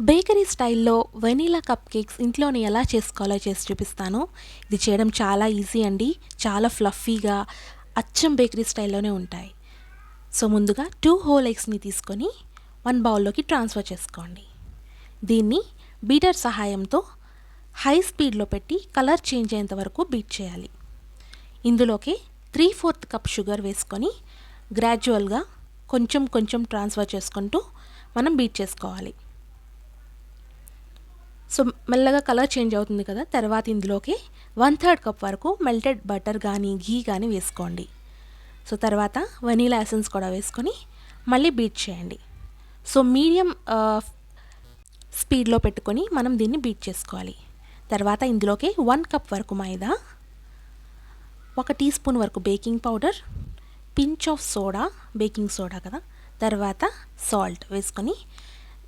Bakery స్టైల్లో vanilla cup cakes ఇంట్లోనే ఎలా చేసుకోవాలో చేసి చూపిస్తాను. ఇది చేయడం చాలా ఈజీ అండి. చాలా ఫ్లఫీగా అచ్చం బేకరీ స్టైల్లోనే ఉంటాయి. సో ముందుగా టూ హోల్ ఎగ్స్ని తీసుకొని వన్ బౌల్లోకి ట్రాన్స్ఫర్ చేసుకోండి. దీన్ని బీటర్ సహాయంతో హై స్పీడ్లో పెట్టి కలర్ చేంజ్ అయ్యేంత వరకు బీట్ చేయాలి. ఇందులోకి త్రీ ఫోర్త్ కప్ షుగర్ వేసుకొని గ్రాడ్యువల్గా కొంచెం కొంచెం ట్రాన్స్ఫర్ చేసుకుంటూ మనం బీట్ చేసుకోవాలి. సో మెల్లగా కలర్ చేంజ్ అవుతుంది కదా తర్వాత ఇందులోకి వన్ థర్డ్ కప్ వరకు మెల్టెడ్ బటర్ కానీ ఘీ కానీ వేసుకోండి. సో తర్వాత వనీలా ఎసెన్స్ కూడా వేసుకొని మళ్ళీ బీట్ చేయండి. సో మీడియం స్పీడ్లో పెట్టుకొని మనం దీన్ని బీట్ చేసుకోవాలి. తర్వాత ఇందులోకి వన్ కప్ వరకు మైదా ఒక టీ స్పూన్ వరకు baking powder pinch of soda baking soda కదా. తర్వాత సాల్ట్ వేసుకొని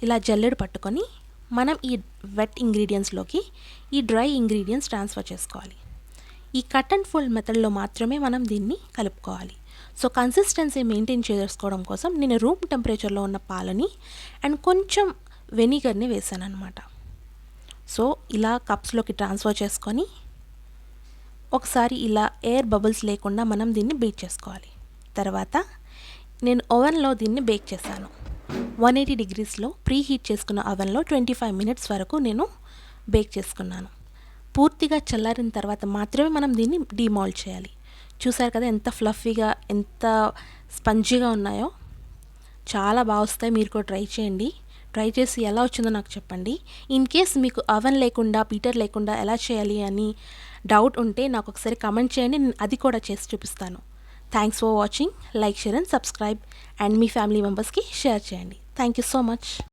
ఇలా జల్లెడు పట్టుకొని మనం ఈ వెట్ ఇంగ్రీడియంట్స్లోకి ఈ డ్రై ఇంగ్రీడియంట్స్ ట్రాన్స్ఫర్ చేసుకోవాలి. ఈ కట్ అండ్ ఫోల్డ్ మెథడ్లో మాత్రమే మనం దీన్ని కలుపుకోవాలి. సో కన్సిస్టెన్సీ మెయింటైన్ చేసుకోవడం కోసం నేను రూమ్ టెంపరేచర్లో ఉన్న పాలని అండ్ కొంచెం వెనిగర్ని వేసాను అనమాట సో ఇలా కప్స్లోకి ట్రాన్స్ఫర్ చేసుకొని ఒకసారి ఇలా ఎయిర్ బబుల్స్ లేకుండా మనం దీన్ని బీట్ చేసుకోవాలి. తర్వాత నేను ఓవెన్లో దీన్ని బేక్ చేశాను. వన్ ఎయిటీ డిగ్రీస్లో ప్రీ హీట్ చేసుకున్న అవెన్లో ట్వంటీ ఫైవ్ మినిట్స్ వరకు నేను బేక్ చేసుకున్నాను. పూర్తిగా చల్లారిన తర్వాత మాత్రమే మనం దీన్ని డీమాల్డ్ చేయాలి. చూసారు కదా ఎంత ఫ్లఫీగా ఎంత స్పంజీగా ఉన్నాయో? చాలా బాగా వస్తాయి. మీరు కూడా ట్రై చేయండి. ట్రై చేసి ఎలా వచ్చిందో నాకు చెప్పండి. ఇన్ కేస్ మీకు అవెన్ లేకుండా పీటర్ లేకుండా ఎలా చేయాలి అని డౌట్ ఉంటే నాకు ఒకసారి కమెంట్ చేయండి. నేను అది కూడా చేసి చూపిస్తాను. Thanks for watching like share and subscribe and me family మెంబర్స్కి షేర్ చేయండి. Thank you so much.